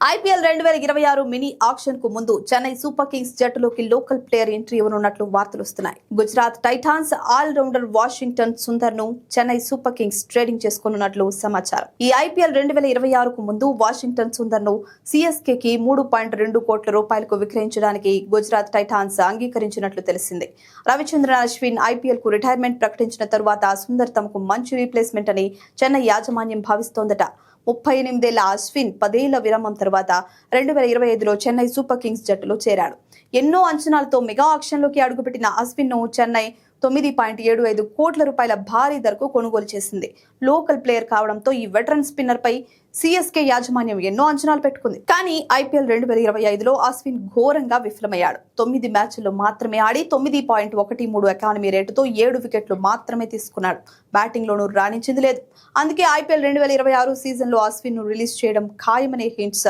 IPL రెండు వేల ఇరవై ఆరు మినీ ఆక్షన్కు ముందు చెన్నై సూపర్ కింగ్స్ జట్టులోకి లోకల్ ప్లేయర్ ఎంట్రీ ఇవ్వనున్నట్లు వార్తలు వస్తున్నాయి. Gujarat Titans all rounder Washington సుందర్ను Chennai Super Kings trading చేసుకోనున్నట్లు సమాచారం. ఈ ఐపీఎల్ రెండు వేల ఇరవై ఆరుకు ముందు వాషింగ్టన్ సుందర్ను సిఎస్కే కి మూడు పాయింట్ రెండు కోట్ల రూపాయలకు విక్రయించడానికి గుజరాత్ టైటాన్స్ అంగీకరించినట్లు తెలిసింది. రవిచంద్రన్ అశ్విన్ ఐపీఎల్కు రిటైర్మెంట్ ప్రకటించిన తరువాత సుందర్ తమకు మంచి రీప్లేస్మెంట్ అని చెన్నై యాజమాన్యం భావిస్తోందట. ముప్పై ఎనిమిదేళ్ళ అశ్విన్ పదేళ్ళ విరామం తరువాత రెండు వేల ఇరవై ఐదులో చెన్నై సూపర్ కింగ్స్ జట్టులో చేరాడు. ఎన్నో అంచనాలతో మెగా ఆక్షన్లోకి అడుగుపెట్టిన అశ్విన్ను చెన్నై తొమ్మిది పాయింట్ ఏడు ఐదు కోట్ల రూపాయల భారీ ధరకు కొనుగోలు చేసింది. లోకల్ ప్లేయర్ కావడంతో ఈ వెటరన్ స్పిన్నర్ పై సిఎస్కే యాజమాన్యం ఎన్నో అంచనాలు పెట్టుకుంది. కానీ ఐపీఎల్ రెండు వేల ఇరవై ఐదులో అశ్విన్ ఘోరంగా విఫలమయ్యాడు. తొమ్మిది మ్యాచ్ల్లో మాత్రమే ఆడి తొమ్మిది పాయింట్ ఒకటి మూడు ఎకానమీ రేటుతో ఏడు వికెట్లు మాత్రమే తీసుకున్నాడు. బ్యాటింగ్ లోనూ రాణించింది లేదు. అందుకే ఐపీఎల్ రెండు వేల ఇరవై ఆరు సీజన్లో అశ్విన్ను ను రిలీజ్ చేయడం ఖాయమనే హింట్స్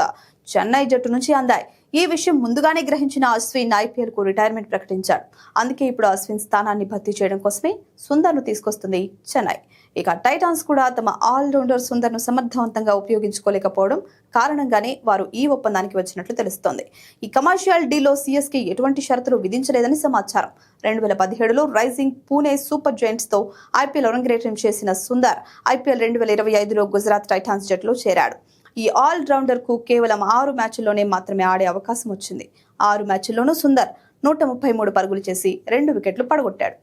చెన్నై జట్టు నుంచి అందాయి. ఈ విషయం ముందుగానే గ్రహించిన అశ్విన్ ఐపీఎల్కు రిటైర్మెంట్ ప్రకటించాడు. అందుకే ఇప్పుడు అశ్విన్ స్థానాన్ని భర్తీ చేయడం కోసమే సుందర్ను తీసుకొస్తుంది చెన్నై. ఇక టైటాన్స్ కూడా తమ ఆల్రౌండర్ సుందర్ను సమర్థవంతంగా ఉపయోగించుకోలేకపోవడం కారణంగానే వారు ఈ ఒప్పందానికి వచ్చినట్లు తెలుస్తోంది. ఈ కమర్షియల్ డీలో సిఎస్కే ఎటువంటి షరతులు విధించలేదని సమాచారం. రెండు వేల పదిహేడులో రైజింగ్ పూణే సూపర్ జైంట్స్తో ఐపీఎల్ అరంగేట్రం చేసిన సుందర్ ఐపీఎల్ రెండు వేల ఇరవై ఐదులో గుజరాత్ టైటాన్స్ జట్టులో చేరాడు. ఈ ఆల్ రౌండర్కు కేవలం ఆరు మ్యాచ్ల్లోనే మాత్రమే ఆడే అవకాశం వచ్చింది. ఆరు మ్యాచ్ల్లోనూ సుందర్ నూట ముప్పై మూడు పరుగులు చేసి రెండు వికెట్లు పడగొట్టాడు.